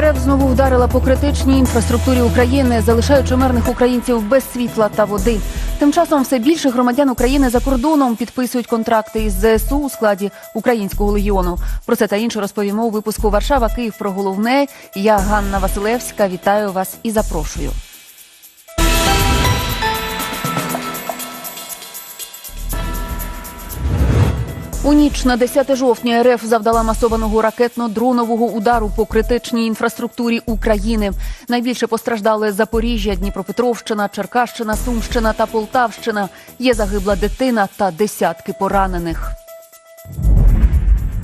РФ знову вдарила по критичній інфраструктурі України, залишаючи мирних українців без світла та води. Тим часом все більше громадян України за кордоном підписують контракти із ЗСУ у складі українського легіону. Про це та інше розповімо у випуску Варшава Київ про головне. Я Ганна Василевська. Вітаю вас і запрошую. У ніч на 10 жовтня РФ завдала масованого ракетно-дронового удару по критичній інфраструктурі України. Найбільше постраждали Запоріжжя, Дніпропетровщина, Черкащина, Сумщина та Полтавщина. Є загибла дитина та десятки поранених.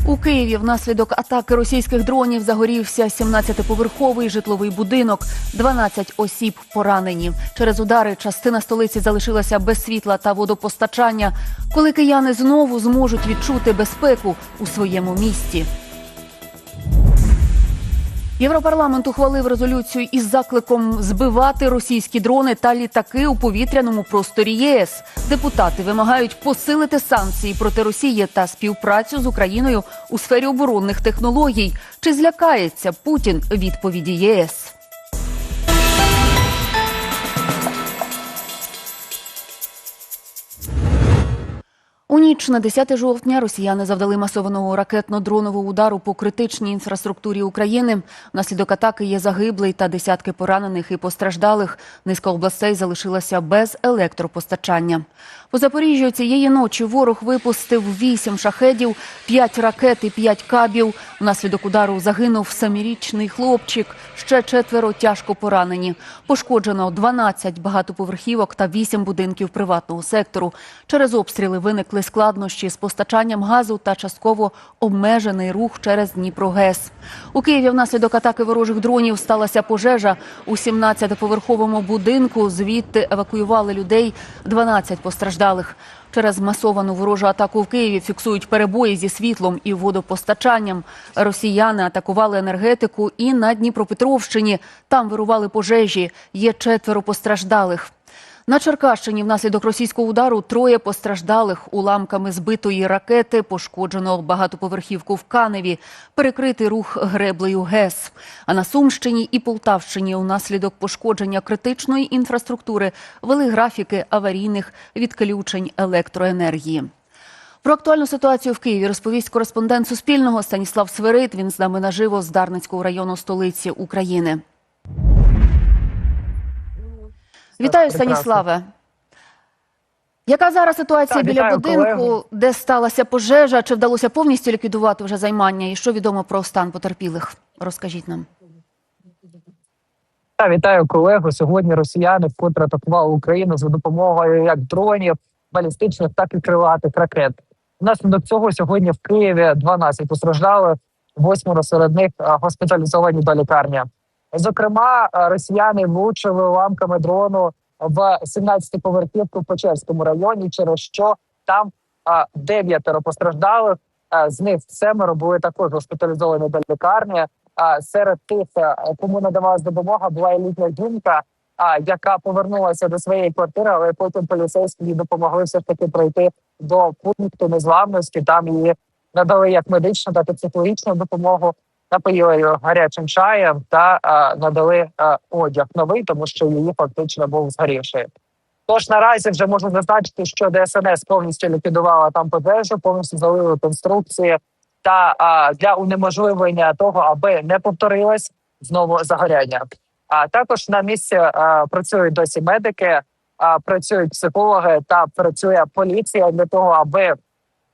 У Києві внаслідок атаки російських дронів загорівся 17-поверховий житловий будинок. 12 осіб поранені. Через удари частина столиці залишилася без світла та водопостачання. Коли кияни знову зможуть відчути безпеку у своєму місті. Європарламент ухвалив резолюцію із закликом збивати російські дрони та літаки у повітряному просторі ЄС. Депутати вимагають посилити санкції проти Росії та співпрацю з Україною у сфері оборонних технологій. Чи злякається Путін відповіді ЄС? У ніч на 10 жовтня росіяни завдали масованого ракетно-дронового удару по критичній інфраструктурі України. Внаслідок атаки є загиблий та десятки поранених і постраждалих. Низка областей залишилася без електропостачання. По Запоріжжю цієї ночі ворог випустив 8 шахедів, 5 ракет і 5 кабів. Внаслідок удару загинув семирічний хлопчик. Ще четверо тяжко поранені. Пошкоджено 12 багатоповерхівок та 8 будинків приватного сектору. Через обстріли виникли складнощі з постачанням газу та частково обмежений рух через Дніпрогес. У Києві внаслідок атаки ворожих дронів сталася пожежа у 17-поверховому будинку. Звідти евакуювали людей, 12 постраждалих. Через масовану ворожу атаку в Києві фіксують перебої зі світлом і водопостачанням. Росіяни атакували енергетику і на Дніпропетровщині. Там вирували пожежі. Є четверо постраждалих. На Черкащині внаслідок російського удару троє постраждалих уламками збитої ракети. Пошкоджено багатоповерхівку в Каневі, перекритий рух греблею ГЕС. А на Сумщині і Полтавщині унаслідок пошкодження критичної інфраструктури вели графіки аварійних відключень електроенергії. Про актуальну ситуацію в Києві розповість кореспондент Суспільного Станіслав Свирид. Він з нами наживо з Дарницького району столиці України. Вітаю, прекрасно. Станіславе. Яка зараз ситуація Так, біля вітаю, будинку, колеги. де сталася пожежа? Чи вдалося повністю ліквідувати вже займання? І що відомо про стан потерпілих? Розкажіть нам. Та вітаю колегу. Сьогодні росіяни вкотре атакували Україну за допомогою як дронів, балістичних, так і крилатих ракет. Внаслідок цього сьогодні в Києві 12 постраждали, восьмеро серед них госпіталізовані до лікарні. Зокрема, росіяни влучили уламками дрону в 17-поверхівку в Печерському районі, через що там дев'ятеро постраждалих. З них семеро були також госпіталізовані до лікарні. Серед тих, е, кому надавалась допомога, була і літня жінка, яка повернулася до своєї квартири, але потім поліцейські їй допомогли все ж таки пройти до пункту незламності. Там її надали як медичну, так і психологічну допомогу. Напоїли її гарячим чаєм та а, надали а, одяг новий, тому що її фактично був згорівший. Тож наразі вже можна зазначити, що ДСНС повністю ліквідувала там пожежу, повністю залили конструкції та а, для унеможливлення того, аби не повторилось знову загоряння. А також на місці а, працюють досі медики, а, працюють психологи та працює поліція для того, аби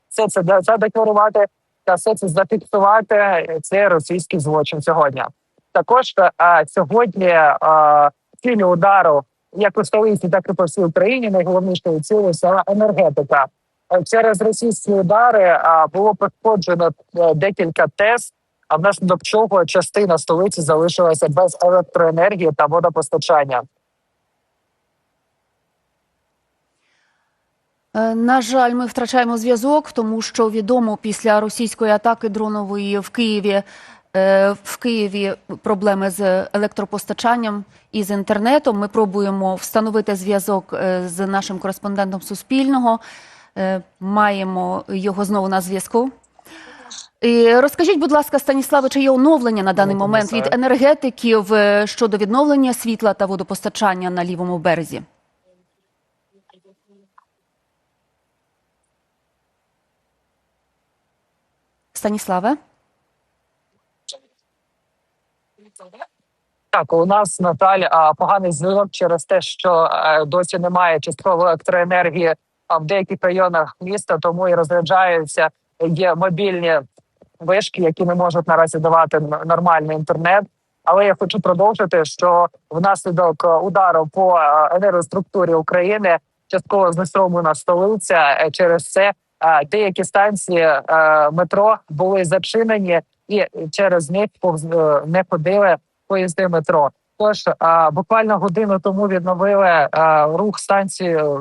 все це задекларувати та все це зафіксувати. Це російський злочин сьогодні. Також а, сьогодні а, цілі удару як у столиці, так і по всій Україні. Найголовнішою цілею стала енергетика. Е, Через російські удари а, було пошкоджено е, декілька ТЕС, а внаслідок чого частина столиці залишилася без електроенергії та водопостачання. На жаль, ми втрачаємо зв'язок, тому що відомо після російської атаки дронової в Києві. е, В Києві проблеми з електропостачанням і з інтернетом. Ми пробуємо встановити зв'язок е, з нашим кореспондентом Суспільного. Е, Маємо його знову на зв'язку. І розкажіть, будь ласка, Станіславе, чи є оновлення на даний Ну, момент від енергетиків е, щодо відновлення світла та водопостачання на лівому березі? Станіславе? Так, у нас Наталь поганий зв'язок через те, що е, досі немає часткової електроенергії в деяких районах міста, тому і розряджаються. Є мобільні вишки, які не можуть наразі давати нормальний інтернет. Але я хочу продовжити, що внаслідок е, удару по е, енергоструктурі України частково знеструмлена столиця. Через це деякі станції е, метро були зачинені, і через них е, не ходили поїзди метро. Тож буквально годину тому відновили рух станції е,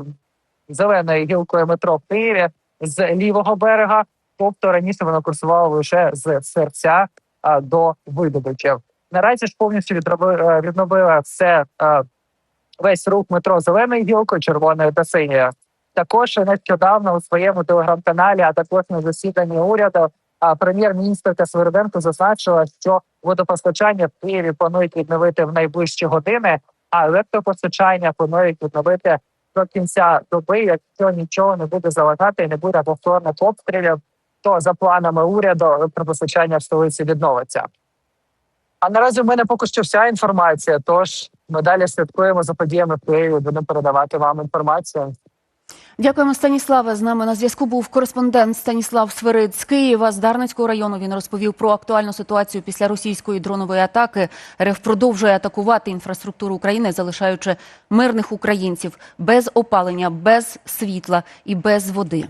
зеленою гілкою метро в Києві з лівого берега. Тобто раніше воно курсувало лише з серця до видобичів. Наразі ж повністю е, відновили все е, весь рух метро зеленою гілкою, червоною та синьою. Також нещодавно у своєму телеграм-каналі, а також на засіданні уряду, прем'єр-міністрка Свириденко зазначила, що водопостачання в Києві планують відновити в найближчі години, а електропостачання планують відновити до кінця доби, якщо нічого не буде залагати і не буде повторних обстрілів, то за планами уряду електропостачання в столиці відновиться. А наразі в мене поки що вся інформація. Тож ми далі слідкуємо за подіями в Києві. Будемо передавати вам інформацію. Дякуємо, Станіславе. З нами на зв'язку був кореспондент Станіслав Свирид з Києва з Дарницького району. Він розповів про актуальну ситуацію після російської дронової атаки. РФ продовжує атакувати інфраструктуру України, залишаючи мирних українців без опалення, без світла і без води.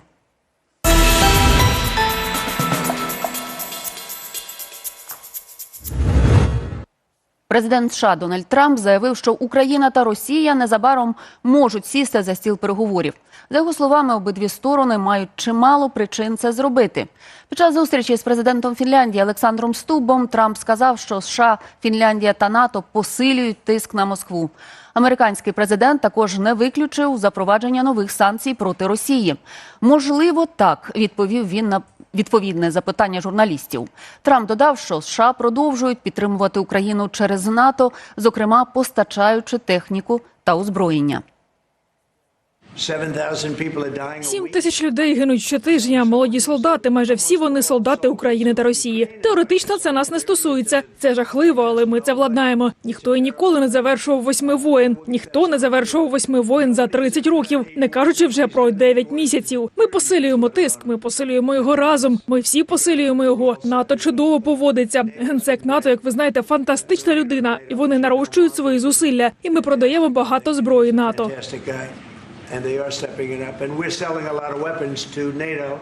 Президент США Дональд Трамп заявив, що Україна та Росія незабаром можуть сісти за стіл переговорів. За його словами, обидві сторони мають чимало причин це зробити. Під час зустрічі з президентом Фінляндії Олександром Стубом Трамп сказав, що США, Фінляндія та НАТО посилюють тиск на Москву. Американський президент також не виключив запровадження нових санкцій проти Росії. Можливо, так відповів він на відповідне запитання журналістів. Трамп додав, що США продовжують підтримувати Україну через НАТО, зокрема постачаючи техніку та озброєння. Сім тисяч людей гинуть щотижня. Молоді солдати, майже всі вони солдати України та Росії. Теоретично це нас не стосується. Це жахливо, але ми це владнаємо. Ніхто і ніколи не завершував восьми воєн. Ніхто не завершував восьми воєн за 30 років, не кажучи вже про 9 місяців. Ми посилюємо тиск. Ми посилюємо його разом. Ми всі посилюємо його. НАТО чудово поводиться. Генсек НАТО, як ви знаєте, фантастична людина, і вони нарощують свої зусилля. І ми продаємо багато зброї НАТО. And they are stepping it up. And we're selling a lot of weapons to NATO.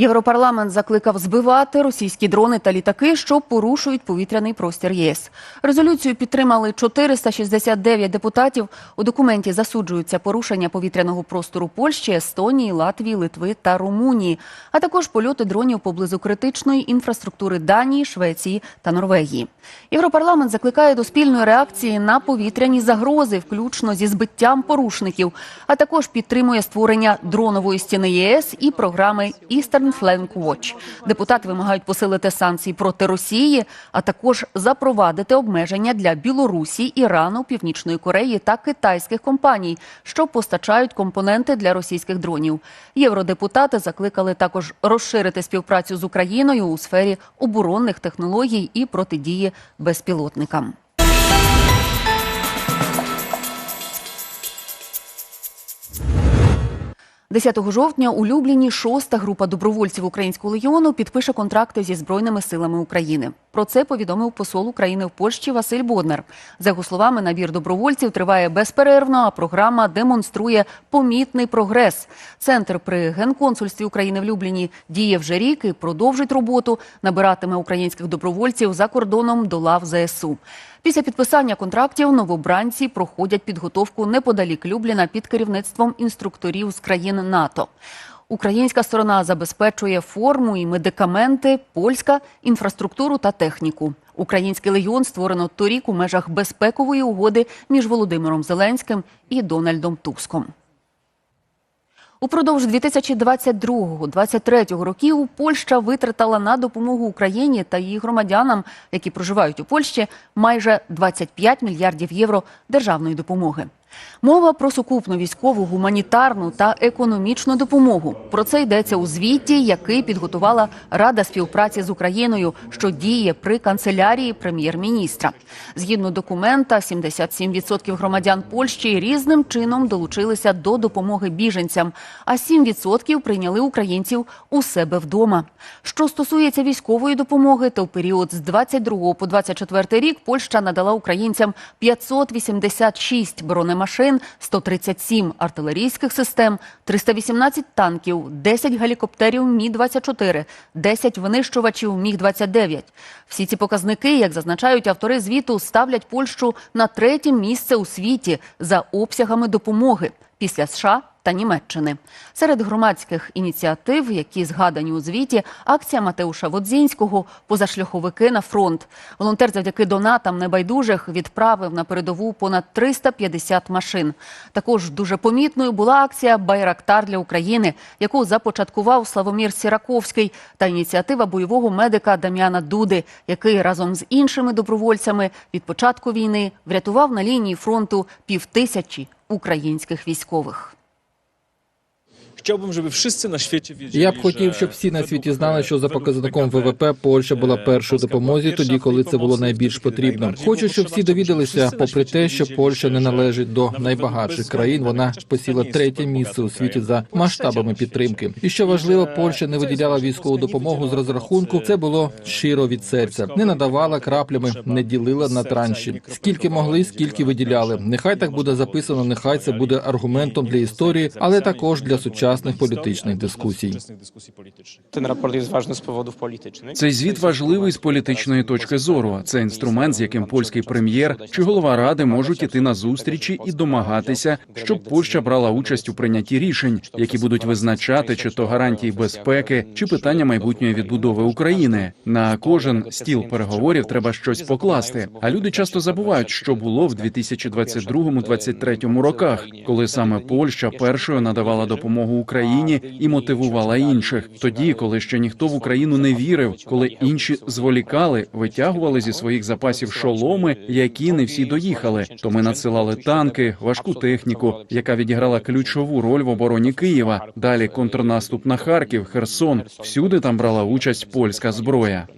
Європарламент закликав збивати російські дрони та літаки, що порушують повітряний простір ЄС. Резолюцію підтримали 469 депутатів. У документі засуджуються порушення повітряного простору Польщі, Естонії, Латвії, Литви та Румунії, а також польоти дронів поблизу критичної інфраструктури Данії, Швеції та Норвегії. Європарламент закликає до спільної реакції на повітряні загрози, включно зі збиттям порушників, а також підтримує створення дронової стіни ЄС і програми Eastern Flank Watch. Депутати вимагають посилити санкції проти Росії, а також запровадити обмеження для Білорусі, Ірану, Північної Кореї та китайських компаній, що постачають компоненти для російських дронів. Євродепутати закликали також розширити співпрацю з Україною у сфері оборонних технологій і протидії безпілотникам. – 10 жовтня у Любліні шоста група добровольців Українського легіону підпише контракти зі Збройними силами України. Про це повідомив посол України в Польщі Василь Боднар. За його словами, набір добровольців триває безперервно, а програма демонструє помітний прогрес. Центр при генконсульстві України в Любліні діє вже рік і продовжить роботу. Набиратиме українських добровольців за кордоном до лав ЗСУ. Після підписання контрактів новобранці проходять підготовку неподалік Любліна під керівництвом інструкторів з країн НАТО. Українська сторона забезпечує форму і медикаменти, польська інфраструктуру та техніку. Український легіон створено торік у межах безпекової угоди між Володимиром Зеленським і Дональдом Туском. Упродовж 2022-2023 років Польща витратила на допомогу Україні та її громадянам, які проживають у Польщі, майже 25 мільярдів євро державної допомоги. Мова про сукупну військову, гуманітарну та економічну допомогу. Про це йдеться у звіті, який підготувала Рада співпраці з Україною, що діє при канцелярії прем'єр-міністра. Згідно документа, 77% громадян Польщі різним чином долучилися до допомоги біженцям, а 7% прийняли українців у себе вдома. Що стосується військової допомоги, то в період з 22 по 24 рік Польща надала українцям 586 бронемашин, 137 артилерійських систем, 318 танків, 10 гелікоптерів Мі-24, 10 винищувачів Міг-29. Всі ці показники, як зазначають автори звіту, ставлять Польщу на третє місце у світі за обсягами допомоги після США та Німеччини. Серед громадських ініціатив, які згадані у звіті, акція Матеуша Водзінського «Позашляховики на фронт». Волонтер завдяки донатам небайдужих відправив на передову понад 350 машин. Також дуже помітною була акція «Байрактар для України», яку започаткував Славомір Сіраковський та ініціатива бойового медика Дам'яна Дуди, який разом з іншими добровольцями від початку війни врятував на лінії фронту півтисячі українських військових. Chciałbym, żeby wszyscy na świecie wiedzieli, Я б хотів, щоб всі на світі знали, що за показником ВВП Польща була е, першою допомозі тоді, коли це було найбільш потрібно. Хочу, щоб всі довідалися, попри те, що Польща не належить до найбагатших країн. Вона посіла третє місце у світі за масштабами підтримки. І що важливо, Польща не виділяла військову допомогу з розрахунку. Це було щиро від серця. Не надавала краплями, не ділила на транші. Скільки могли, скільки виділяли. Нехай так буде записано. Нехай це буде аргументом для історії, але також для сучасних політичних дискусій. Цей звіт важливий з політичної точки зору. Це інструмент, з яким польський прем'єр чи голова ради можуть іти на зустрічі і домагатися, щоб Польща брала участь у прийнятті рішень, які будуть визначати чи то гарантії безпеки, чи питання майбутньої відбудови України. На кожен стіл переговорів треба щось покласти. А люди часто забувають, що було в 2022-2023 роках, коли саме Польща першою надавала допомогу Україні і мотивувала інших. Тоді, коли ще ніхто в Україну не вірив, коли інші зволікали, витягували зі своїх запасів шоломи, які не всі доїхали. То ми надсилали танки, важку техніку, яка відіграла ключову роль в обороні Києва. Далі контрнаступ на Харків, Херсон. Всюди там брала участь польська зброя.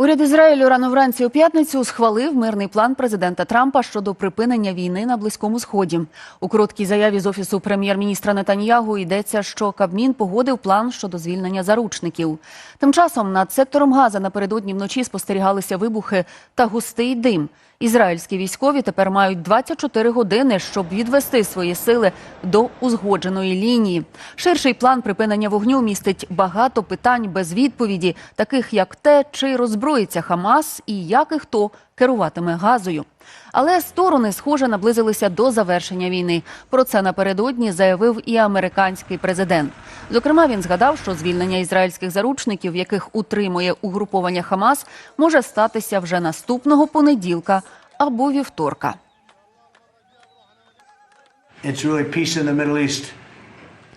Уряд Ізраїлю рано вранці у п'ятницю схвалив мирний план президента Трампа щодо припинення війни на близькому сході. У короткій заяві з офісу прем'єр-міністра Нетаньягу йдеться, що Кабмін погодив план щодо звільнення заручників. Тим часом над сектором Газа напередодні вночі спостерігалися вибухи та густий дим. Ізраїльські військові тепер мають 24 години, щоб відвести свої сили до узгодженої лінії. Ширший план припинення вогню містить багато питань без відповіді, таких як те, чи роззброїться Хамас і як і хто керуватиме газою. Але сторони, схоже, наблизилися до завершення війни. Про це напередодні заявив і американський президент. Зокрема, він згадав, що звільнення ізраїльських заручників, яких утримує угруповання Хамас, може статися вже наступного понеділка або вівторка. It's really peace in the.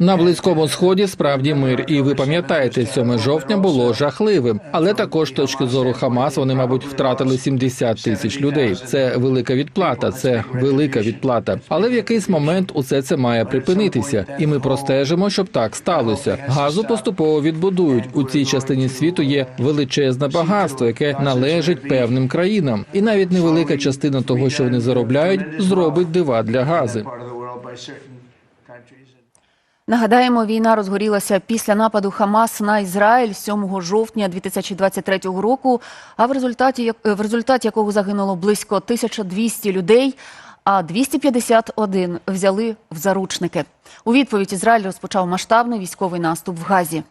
На близькому сході справді мир, і ви пам'ятаєте, 7 жовтня було жахливим. Але також з точки зору Хамас вони, мабуть, втратили 70 тисяч людей. Це велика відплата, це велика відплата. Але в якийсь момент усе це має припинитися, і ми простежимо, щоб так сталося. Газу поступово відбудують. У цій частині світу є величезне багатство, яке належить певним країнам, і навіть невелика частина того, що вони заробляють, зробить дива для гази. Нагадаємо, війна розгорілася після нападу Хамас на Ізраїль 7 жовтня 2023 року. А в результаті в результаті якого загинуло близько 1200 людей. А 251 взяли в заручники. У відповідь Ізраїль розпочав масштабний військовий наступ в Газі.